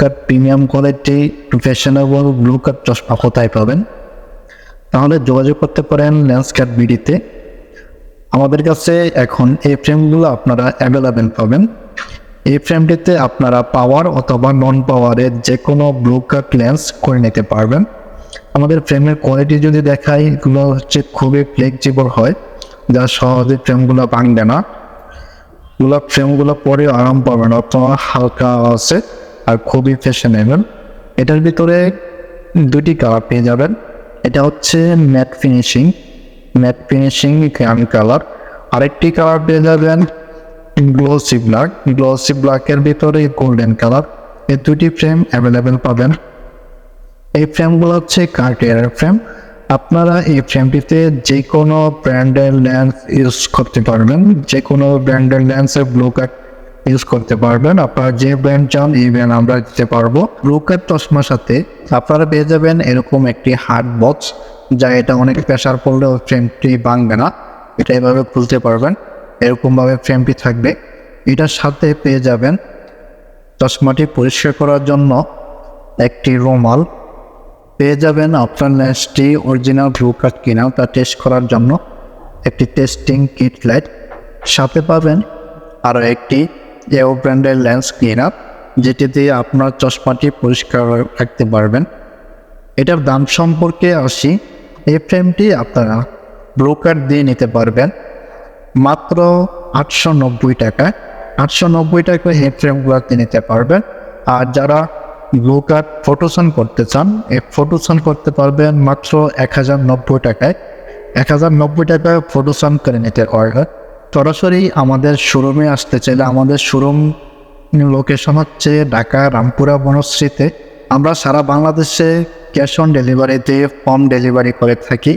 Cut premium quality fashionable blue cut চশমা কোথায় পাবেন। তাহলে যোগাযোগ করতে পারেন ল্যান্সকাট বিডিতে আমাদের কাছে এখন এই ফ্রেমগুলো আপনারা অ্যাভেলেবেল পাবেন। এই ফ্রেমটিতে আপনারা পাওয়ার অথবা নন পাওয়ারের যে কোনো ব্লু কাট লেন্স করে নিতে পারবেন। আমাদের ফ্রেমের কোয়ালিটি যদি দেখাই, এগুলো হচ্ছে খুবই ফ্লেক্সিবল হয়। যা সহজে ফ্রেমগুলো ভাঙবে না। ফ্রেমগুলো পরে আরাম পাবেন, অথবা হালকা আছে। আর খুবই ফ্যাশনেবল এটার ভিতরে দুটি কালার পেয়ে যাবেন। এটা হচ্ছে matte finishing matte finishing can colour আরেকটি কালার পেয়ে যাবেন গ্লোসি ব্ল্যাক গ্লোসি ব্ল্যাকের ভিতরে গোল্ডেন কালার এই দুটি ফ্রেম অ্যাভেলেবেল পাবেন। এই ফ্রেমগুলো হচ্ছে কার্টিয়ারের ফ্রেম আপনারা এই ফ্রেমটিতে যে কোনো ব্র্যান্ডের লেন্স ইউজ করতে পারবেন। যে কোনো ব্র্যান্ডের লেন্সের ব্লু কাট ইউজ করতে পারবেন। আপনারা যে ব্র্যান্ড চান, এই ব্র্যান্ড আমরা দিতে পারব। ব্লু কাট চশমার সাথে আপনারা পেয়ে যাবেন এরকম একটি হার্ড বক্স যা এটা অনেক প্রেশার পড়লেও ফ্রেমটি ভাঙবে না। এটা এভাবে খুলতে পারবেন। এরকমভাবে ফ্রেমটি থাকবে। এটার সাথে পেয়ে যাবেন চশমাটি পরিষ্কার করার জন্য একটি রুমাল। পেয়ে যাবেন আপনার লেন্সটি অরিজিনাল ব্লু কাট কিনা, তা টেস্ট করার জন্য একটি টেস্টিং কিট লাইট সাথে পাবেন আরও একটি এও ব্র্যান্ডের লেন্স ক্লিনার যেটি দিয়ে আপনার চশমাটি পরিষ্কার রাখতে পারবেন। এটার দাম সম্পর্কে আসি, এই ফ্রেমটি আপনারা ব্লু কার্ড দিয়ে নিতে পারবেন। মাত্র আটশো নব্বই টাকায় আটশো নব্বই টাকায় এই ফ্রেমগুলোতে নিতে পারবেন। আর যারা ব্লু কার্ড ফটোশন করতে চান, এই ফটোশন করতে পারবেন মাত্র এক হাজার নব্বই টাকায়। এক হাজার নব্বই টাকায় ফটোশন করে নিতে পারবেন। সরাসরি আমাদের শোরুমে আসতে চাইলে আমাদের শোরুম লোকেশন হচ্ছে ঢাকা রামপুরা বনশ্রীতে। আমরা সারা বাংলাদেশে ক্যাশ অন ডেলিভারিতে হোম ডেলিভারি করে থাকি।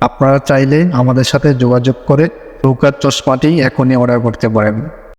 আপনারা চাইলে আমাদের সাথে যোগাযোগ করে নৌকার চশমাটি এখনই অর্ডার করতে পারেন।